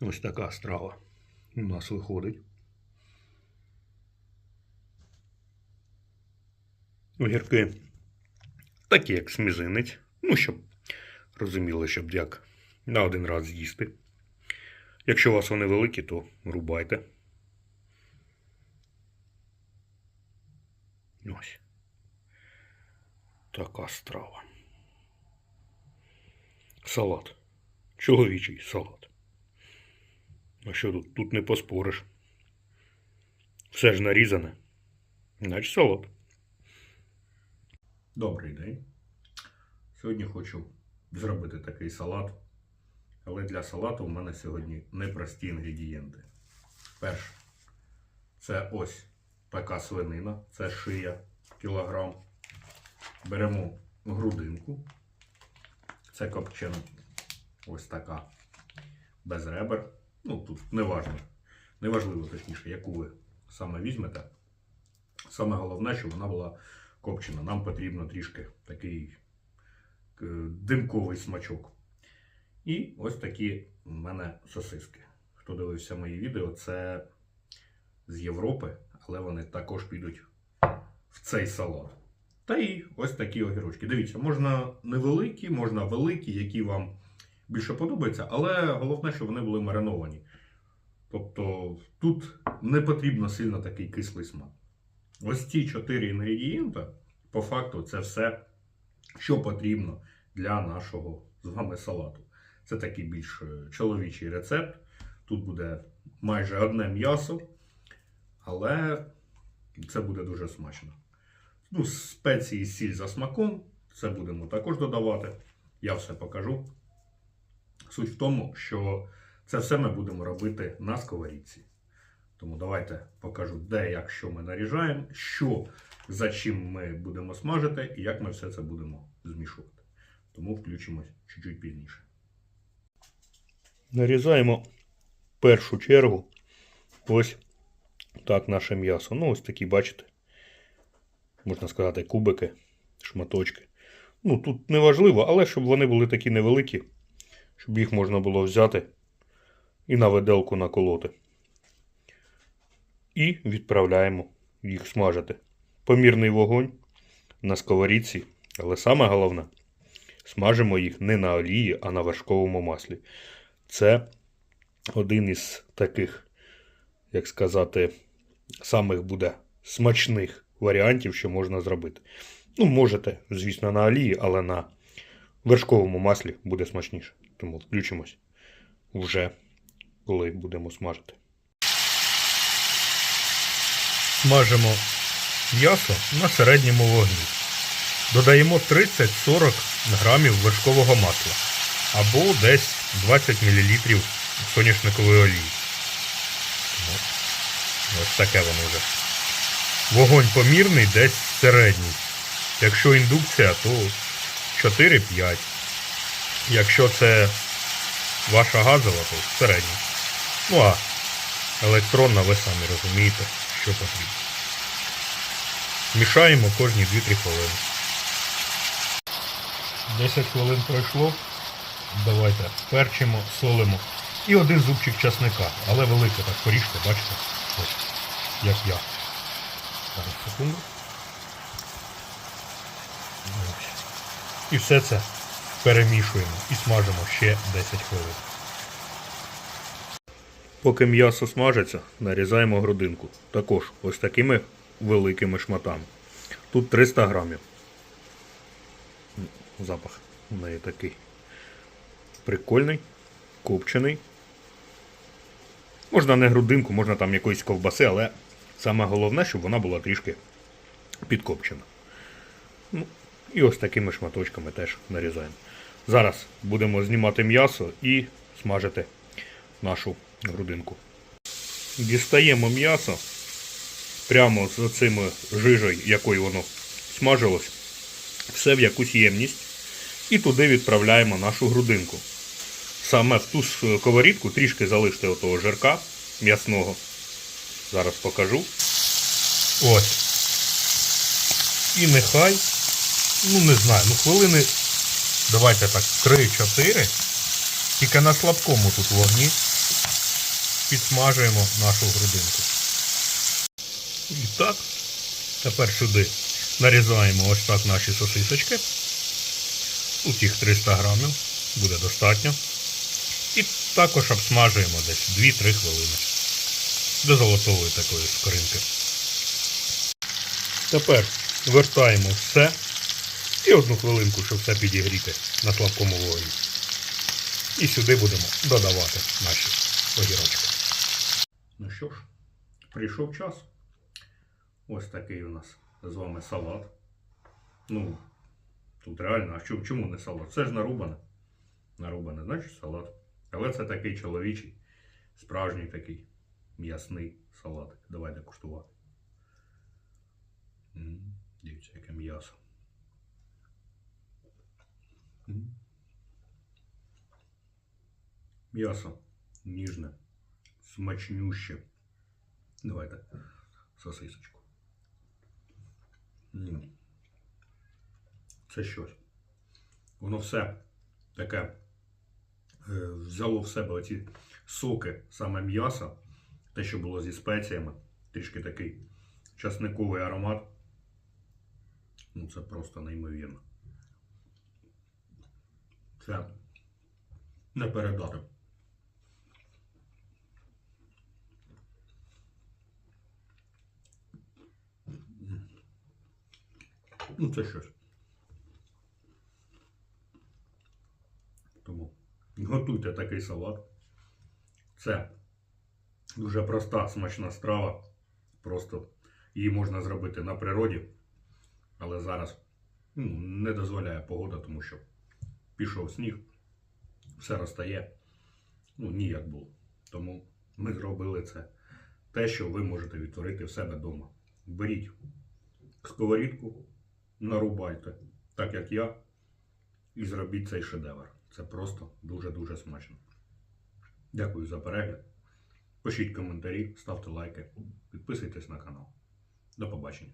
Ось така страва у нас виходить. Огірки такі, як смізинець. Ну, щоб розуміли, щоб як на один раз з'їсти. Якщо у вас вони великі, то рубайте. Ось. Така страва. Салат. Чоловічий салат. А що тут? Тут не поспориш. Все ж нарізане. Значить салат. Добрий день. Сьогодні хочу зробити такий салат. Але для салату у мене сьогодні непрості інгредієнти. Перше, це ось така свинина, це шия кілограм. Беремо грудинку. Це копчена ось така без ребер. Ну, тут неважно. Неважливо, точніше, яку ви саме візьмете. Саме головне, щоб вона була копчена. Нам потрібно трішки такий е, димковий смачок. І ось такі в мене сосиски. Хто дивився мої відео, це з Європи, але вони також підуть в цей салат. Та і ось такі огірочки. Дивіться, можна невеликі, можна великі, які вам більше подобаються, але головне, щоб вони були мариновані. Тобто тут не потрібно сильно такий кислий смак. Ось ці чотири інгредієнта, по факту, це все, що потрібно для нашого з вами салату. Це такий більш е, чоловічий рецепт. Тут буде майже одне м'ясо, але це буде дуже смачно. Ну, спеції сіль за смаком. Це будемо також додавати. Я все покажу. Суть в тому, що це все ми будемо робити на сковорідці. Тому давайте покажу, де як що ми наріжаємо, що за чим ми будемо смажити і як ми все це будемо змішувати. Тому включимось чуть-чуть пізніше. Нарізаємо першу чергу ось так наше м'ясо. Ну, ось такі, бачите, можна сказати, кубики, шматочки. Ну, тут не важливо, але щоб вони були такі невеликі, щоб їх можна було взяти і на виделку наколоти. І відправляємо їх смажити. Помірний вогонь на сковорідці, але саме головне, смажимо їх не на олії, а на вершковому маслі. Це один із таких, як сказати, самих буде смачних варіантів, що можна зробити. Ну, можете, звісно, на олії, але на вершковому маслі буде смачніше. Тому включимось вже, коли будемо смажити. Смажимо м'ясо на середньому вогні. Додаємо 30-40 грамів вершкового масла або десь 20 мл соняшникової олії. Ось таке воно вже. Вогонь помірний, десь середній. Якщо індукція, то 4-5. Якщо це ваша газова, то середній. Ну а електронна, ви самі розумієте, що потрібно. Мішаємо кожні 2-3 хвилини. 10 хвилин пройшло. Давайте перчимо, солимо. І один зубчик часника, але велике так поріжте, бачите? Ось, як я. Зараз, секунду. І все це перемішуємо і смажимо ще 10 хвилин. Поки м'ясо смажиться, нарізаємо грудинку. Також ось такими великими шматами. Тут 300 грамів. Запах у неї такий прикольний, копчений. Можна не грудинку, можна там якоїсь ковбаси, але саме головне, щоб вона була трішки підкопчена. Ну, і ось такими шматочками теж нарізаємо. Зараз будемо знімати м'ясо і смажити нашу грудинку. Дістаємо м'ясо прямо з цими жижею, якою воно смажилось, все в якусь ємність. І туди відправляємо нашу грудинку. Саме в ту сковорідку трішки залиште отого жирка м'ясного. Зараз покажу. Ось. І нехай, ну не знаю, ну хвилини, давайте так, 3-4. Тільки на слабкому тут вогні. підсмажуємо нашу грудинку. І так, тепер сюди нарізаємо ось так наші сосисочки. У тих 300 грамів буде достатньо. І також обсмажуємо десь 2-3 хвилини. До золотової такої скоринки. Тепер вертаємо все. І одну хвилинку, щоб все підігріти на слабкому вогні. І сюди будемо додавати наші огірочки. Ну що ж, прийшов час. Ось такий у нас з вами салат. Ну, тут реально, а чому, не салат? Це ж нарубане. Нарубане, значить салат. Але це такий чоловічий, справжній такий м'ясний салатик. Давайте куштувати. Дивіться, яке м'ясо. М'ясо ніжне, смачнюще. Давайте сосисочку. Це щось. Воно все таке е, взяло в себе оці соки, саме м'яса, те, що було зі спеціями, трішки такий часниковий аромат. Ну, це просто неймовірно. Це не передати. Ну, це щось. Тому готуйте такий салат. Це дуже проста, смачна страва. Просто її можна зробити на природі. Але зараз ну, не дозволяє погода, тому що пішов сніг, все розтає. Ну, ніяк було. Тому ми зробили це те, що ви можете відтворити в себе вдома. Беріть сковорідку, нарубайте, так як я, і зробіть цей шедевр. Це просто дуже-дуже смачно. Дякую за перегляд. Пишіть коментарі, ставте лайки, підписуйтесь на канал. До побачення.